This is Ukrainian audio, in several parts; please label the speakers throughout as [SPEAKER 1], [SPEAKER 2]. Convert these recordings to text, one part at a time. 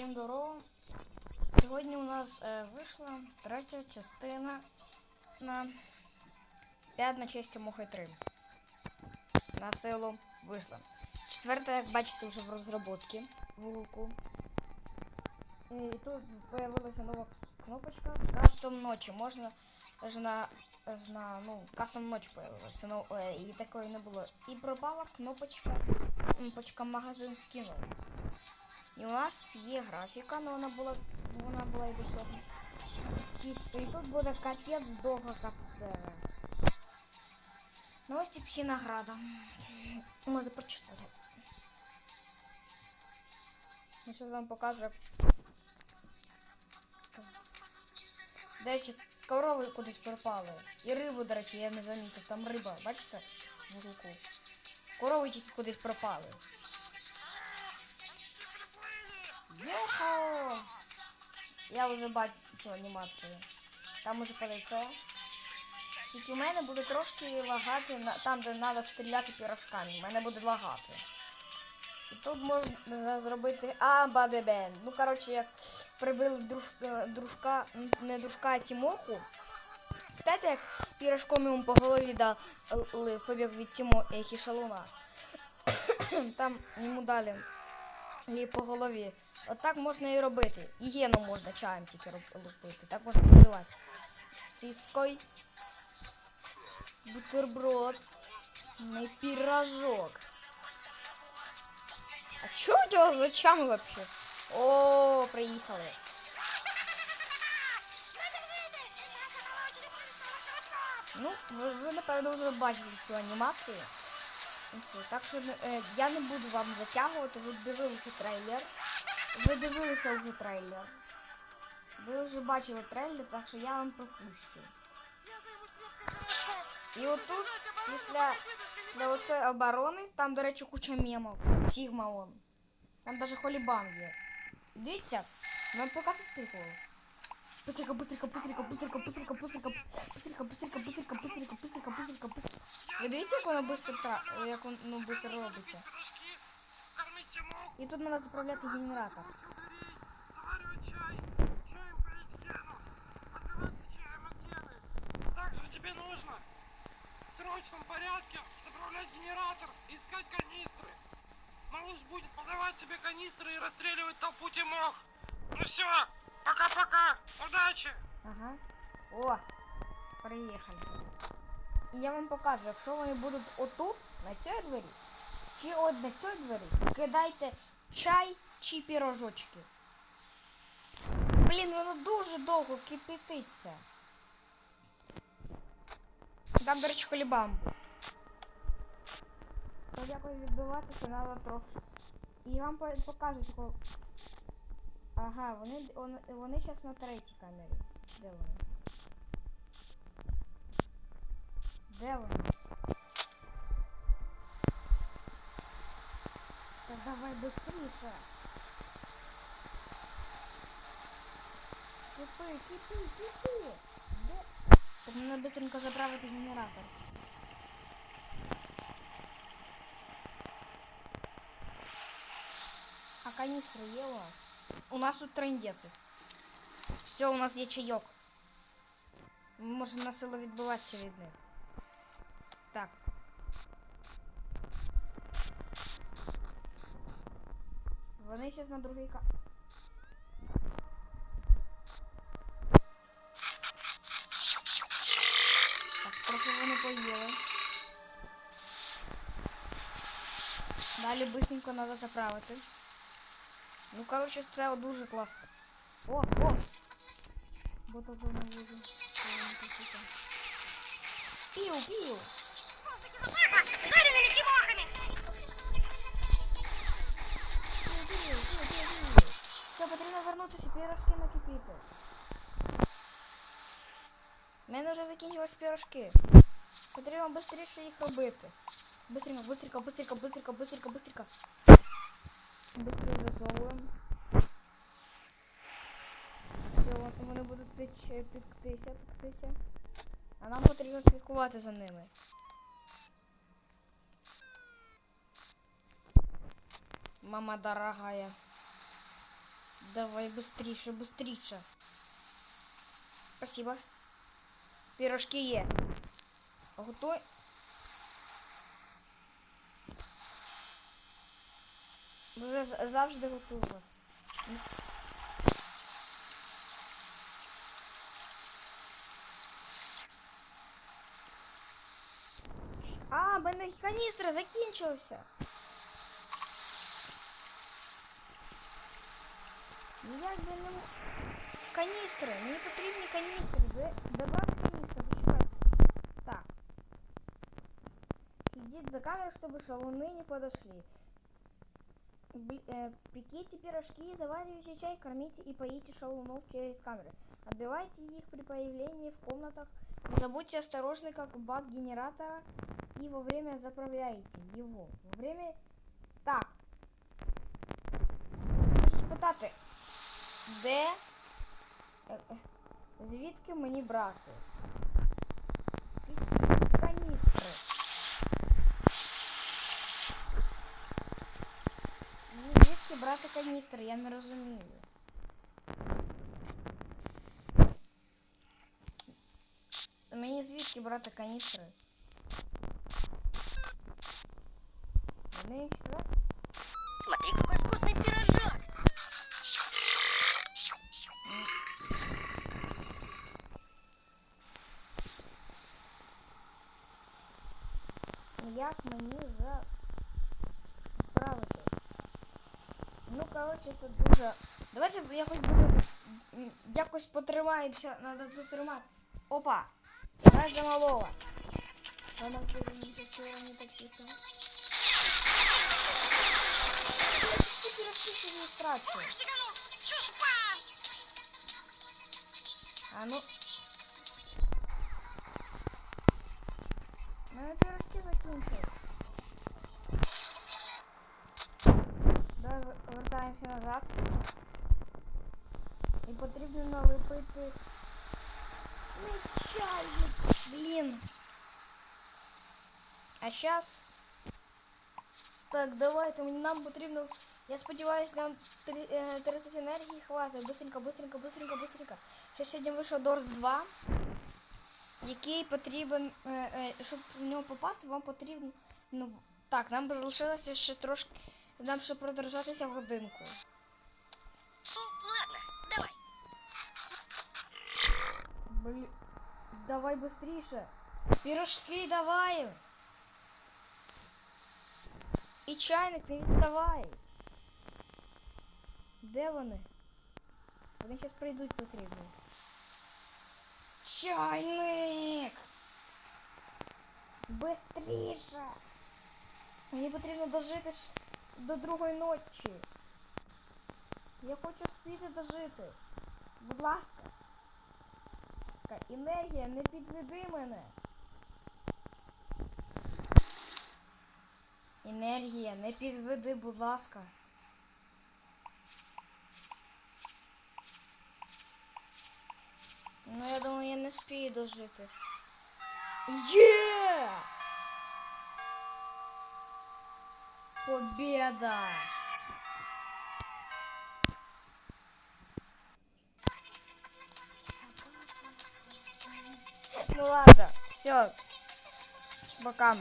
[SPEAKER 1] Всім здорово. Сьогодні у нас е, вийшла третя частина на 5 на честь Мухи 3. На силу вийшла. Четверта, як бачите, вже в розробці в Google. І тут з'явилася нова кнопочка Кастом ночі. Можна на, на ну, кастом ночі появилася. Ну, е, і такої не було. І пропала кнопочка, кнопочка магазин скінів. І у нас є графіка, але вона була, вона була і до цього. І, і тут буде капець довга катсцена. Ну ось і всі награда. Можна прочитати. Я зараз вам покажу. До речі, корови кудись пропали. І рибу, до речі, я не замітив. Там риба, бачите? В руку. Корови тільки кудись пропали. Йохо! Я вже бачу анімацію. Там уже поліце. Тільки в мене буде трошки лагати там, де треба стріляти пірожками. У мене буде лагати. І тут можна зробити абадебен. Ну, коротше, як прибили дружка, дружка, не дружка, а Тімоху. Знаєте, як пірожком йому по голові дали, побіг від Тімо Хішалуна. Там йому дали і по голові. Отак можна і робити. І гену можна чаєм тільки лупити. Так можна побивати. Ціской. Бутерброд. Не пирожок. А чё у тебя за чамы вообще? О, приїхали. Ну, ви, ви напевно вже бачили цю анімацію. Ну, Так що е, я не буду вам затягувати, ви дивилися трейлер. Ви дивилися вже трейлер. Ви вже бачили трейлер, так що я вам пропущу. І отут, після, після оцієї оборони, там, до речі, куча мемів. Сігма он. Там даже холібан є. Дивіться, вам показують прикол. Быстренько, быстренько, быстренько, быстренько, быстренько, быстренько, быстренько, быстренько, быстренько, быстренько, быстренько, быстренько, быстренько. Ви дивіться, як воно быстро, як воно ну, быстро робиться. І тут треба заправляти генератор.
[SPEAKER 2] тебе нужно в срочном порядке заправлять генератор и искать канистры. Малыш будет подавать тебе канистры и расстреливать толпу Тимох. Ну все.
[SPEAKER 1] О, приїхали. І я вам покажу, якщо вони будуть отут, на цій двері, чи от на цій двері, кидайте чай чи пірожочки. Блін, воно дуже довго кипятиться. Там, до речі, хлібам. Щоб якось відбиватися, треба трохи. І вам по- покажуть. Ага, вони, вони зараз на третій камері. Де вони? Де вони? Так давай быстріше. Кипи, кипи, кипи. Де? Так треба быстренько заправити генератор. А каністри є у нас? У нас тут трендець. Все, у нас є чайок. Ми можемо на силу відбиватися від них. Вони зараз на другий ка. Так, трохи вони поїли. Далі быстренько треба заправити. Ну, коротше, це дуже класно. О, о! Бо то не вижу. Пів, пів!
[SPEAKER 3] Жареными тимохами!
[SPEAKER 1] вернутися, пірожки накипіти. У мене вже закінчились пірожки. Потрібно швидше їх робити. Быстренько, быстренько, быстренько, быстренько, быстренько, быстренько. Быстренько засовуємо. Все, от вони будуть печ, пектися, пектися. А нам потрібно слідкувати за ними. Мама дорогая. Давай быстріше, быстріше. Спасибо. Пирожки є. Готуй. Буду з- завжди готуватися. А, мене каністра закінчилася. Ну як би не м- каністри, мені потрібні каністри. Де, де брати каністри? Почекайте. Так. Следить за камерой, чтобы шалуны не подошли. Бли- э, пеките пирожки, заваривайте чай, кормите и поите шалунов через камеры. Отбивайте их при появлении в комнатах. Не забудьте осторожны, как баг генератора. И во время заправляйте его. Во время... Так. Хочу спитати, Де... е, е, Звідки мені брати? Каністри. Звідки брати каністри, я не розумію. Мені звідки брати каністри? Вони що?
[SPEAKER 3] Смотри, какой вкусный пирожок.
[SPEAKER 1] Як мені заправити? Ну, коротше, це дуже. Давайте якось м, якось потримаємося, надо дотримати. Опа! Раз за малого. Вона повернувся не. Я чисто пирожки з адміністрації. А ну. назад. І потрібно налепити. Не чайник. Блін. А зараз. Так, давайте, мені нам потрібно. Я сподіваюся, нам три- е, 30 енергії хватить. Быстренько, быстренько, быстренько, быстренько. Ще сьогодні вийшов Дорс 2, який потрібен, е, е, щоб в нього попасти, вам потрібно. Ну, в- так, нам би залишилося ще трошки. Нам ще продержатися годинку. Блін. Давай быстріше. Пірожки давай. І чайник не відставай. Де вони? Вони зараз прийдуть потрібно. Чайник! Бистріше! Мені потрібно дожити до другої ночі. Я хочу спіти дожити. Будь ласка. Ка- Енергія, не підведи мене. Енергія, не підведи, будь ласка. Ну, я думаю, я не спію дожити. Є! Победа! Ну ладно, все. Бокам.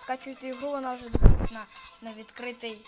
[SPEAKER 1] Скачуйте игру, вона вже на, на доступ.